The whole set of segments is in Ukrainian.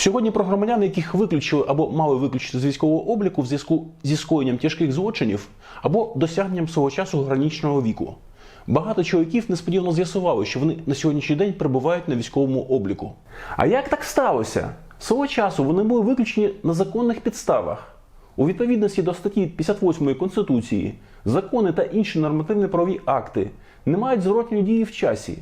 Сьогодні про громадян, яких виключили або мали виключити з військового обліку в зв'язку зі скоєнням тяжких злочинів або досягненням свого часу гранічного віку. Багато чоловіків несподівано з'ясували, що вони на сьогоднішній день перебувають на військовому обліку. А як так сталося? Свого часу вони були виключені на законних підставах. У відповідності до статті 58 Конституції, закони та інші нормативно-правові акти не мають зворотньої дії в часі,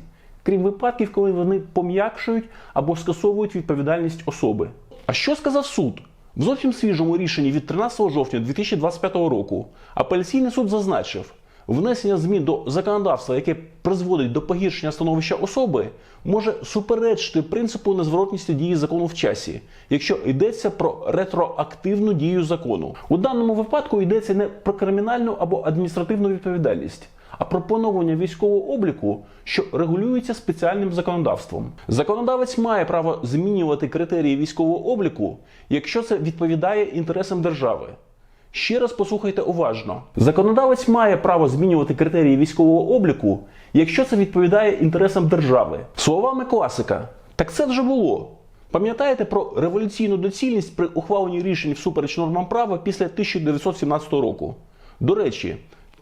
крім випадків, коли вони пом'якшують або скасовують відповідальність особи. А що сказав суд? В зовсім свіжому рішенні від 13 жовтня 2025 року апеляційний суд зазначив, внесення змін до законодавства, яке призводить до погіршення становища особи, може суперечити принципу незворотності дії закону в часі, якщо йдеться про ретроактивну дію закону. У даному випадку йдеться не про кримінальну або адміністративну відповідальність. А про поновлення військового обліку, що регулюється спеціальним законодавством. Законодавець має право змінювати критерії військового обліку, якщо це відповідає інтересам держави. Ще раз послухайте уважно. Законодавець має право змінювати критерії військового обліку, якщо це відповідає інтересам держави. Словами класика, так це вже було. Пам'ятаєте про революційну доцільність при ухваленні рішень всупереч нормам права після 1917 року? До речі,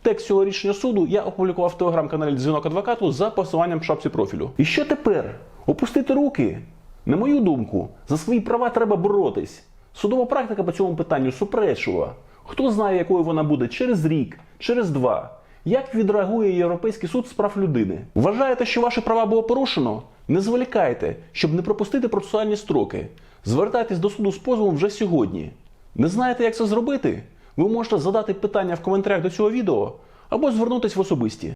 текст цього рішення суду я опублікував в телеграм-каналі Дзвінок адвокату за посиланням в шапці профілю. І що тепер? Опустити руки? На мою думку, за свої права треба боротись. Судова практика по цьому питанню суперечлива. Хто знає, якою вона буде через рік, через два. Як відреагує Європейський суд з прав людини? Вважаєте, що ваші права було порушено? Не зволікайте, щоб не пропустити процесуальні строки. Звертайтесь до суду з позовом вже сьогодні. Не знаєте, як це зробити? Ви можете задати питання в коментарях до цього відео або звернутися в особисті.